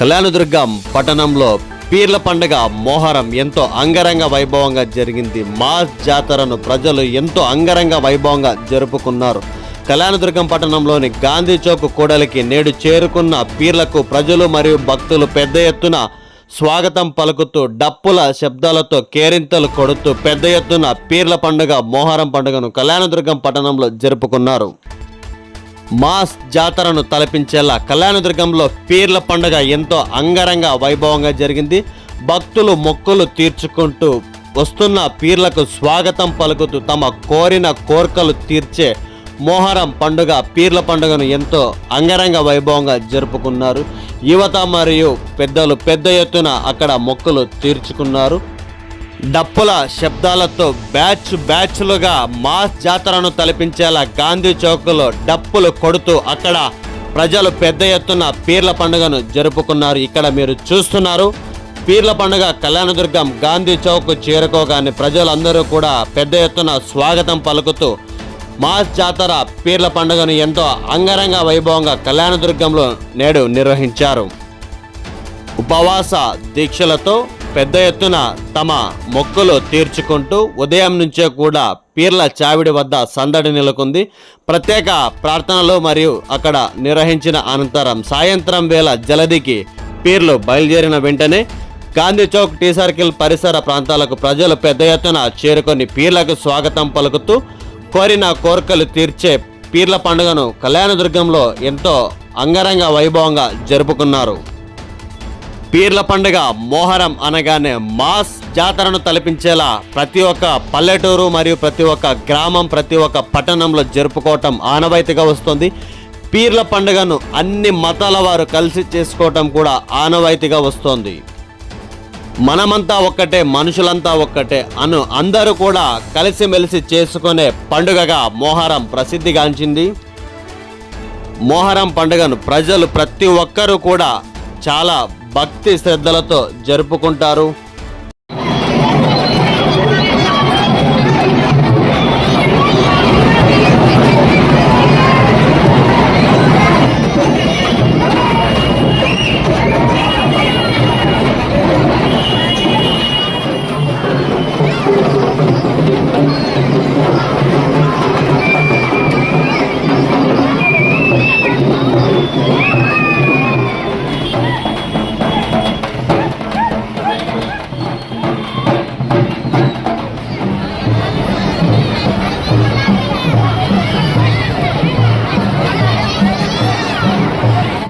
కళ్యాణదుర్గం పట్టణంలో పీర్ల పండుగ మోహరం ఎంతో అంగరంగ వైభవంగా జరిగింది. మాస్ జాతరను ప్రజలు ఎంతో అంగరంగ వైభవంగా జరుపుకున్నారు. కళ్యాణదుర్గం పట్టణంలోని గాంధీ చౌక్ కూడలికి నేడు చేరుకున్న పీర్లకు ప్రజలు మరియు భక్తులు పెద్ద ఎత్తున స్వాగతం పలుకుతూ డప్పుల శబ్దాలతో కేరింతలు కొడుతూ పెద్ద ఎత్తున పీర్ల పండుగ మోహరం పండుగను కళ్యాణదుర్గం పట్టణంలో జరుపుకున్నారు. మాస్ జాతరను తలపించేలా కళ్యాణదుర్గంలో పీర్ల పండుగ ఎంతో అంగరంగ వైభవంగా జరిగింది. భక్తులు మొక్కులు తీర్చుకుంటూ వస్తున్న పీర్లకు స్వాగతం పలుకుతూ తమ కోరిన కోర్కలు తీర్చే మోహరం పండుగ పీర్ల పండుగను ఎంతో అంగరంగ వైభవంగా జరుపుకున్నారు. యువత మరియు పెద్దలు పెద్ద ఎత్తున అక్కడ మొక్కలు తీర్చుకున్నారు. డప్పుల శబ్దాలతో బ్యాచ్ బ్యాచ్లుగా మాస్ జాతరను తలపించేలా గాంధీ చౌక్లో డప్పులు కొడుతూ అక్కడ ప్రజలు పెద్ద ఎత్తున పీర్ల పండుగను జరుపుకున్నారు. ఇక్కడ మీరు చూస్తున్నారు పీర్ల పండుగ కళ్యాణదుర్గం గాంధీ చౌక్ చేరుకోగానే ప్రజలందరూ కూడా పెద్ద ఎత్తున స్వాగతం పలుకుతూ మాస్ జాతర పీర్ల పండుగను ఎంతో అంగరంగ వైభవంగా కళ్యాణదుర్గంలో నేడు నిర్వహించారు. ఉపవాస దీక్షలతో పెద్ద ఎత్తున తమ మొక్కులు తీర్చుకుంటూ ఉదయం నుంచే కూడా పీర్ల చావిడి వద్ద సందడి నెలకొంది. ప్రత్యేక ప్రార్థనలు మరియు అక్కడ నిర్వహించిన అనంతరం సాయంత్రం వేళ జలదికి పీర్లు బయలుదేరిన వెంటనే గాంధీ చౌక్ టీ సర్కిల్ పరిసర ప్రాంతాలకు ప్రజలు పెద్ద ఎత్తున చేరుకొని పీర్లకు స్వాగతం పలుకుతూ కోరిన కోరికలు తీర్చే పీర్ల పండుగను కళ్యాణదుర్గంలో ఎంతో అంగరంగ వైభవంగా జరుపుకున్నారు. పీర్ల పండుగ మోహరం అనగానే మాస్ జాతరను తలపించేలా ప్రతి ఒక్క పల్లెటూరు మరియు ప్రతి ఒక్క గ్రామం ప్రతి ఒక్క పట్టణంలో జరుపుకోవటం ఆనవాయితీగా వస్తుంది. పీర్ల పండుగను అన్ని మతాల వారు కలిసి చేసుకోవటం కూడా ఆనవాయితీగా వస్తోంది. మనమంతా ఒక్కటే మనుషులంతా ఒక్కటే అను అందరూ కూడా కలిసిమెలిసి చేసుకునే పండుగగా మోహరం ప్రసిద్ధిగాంచింది. మోహరం పండుగను ప్రజలు ప్రతి ఒక్కరూ కూడా చాలా భక్తి శ్రద్ధలతో జరుపుకుంటారు.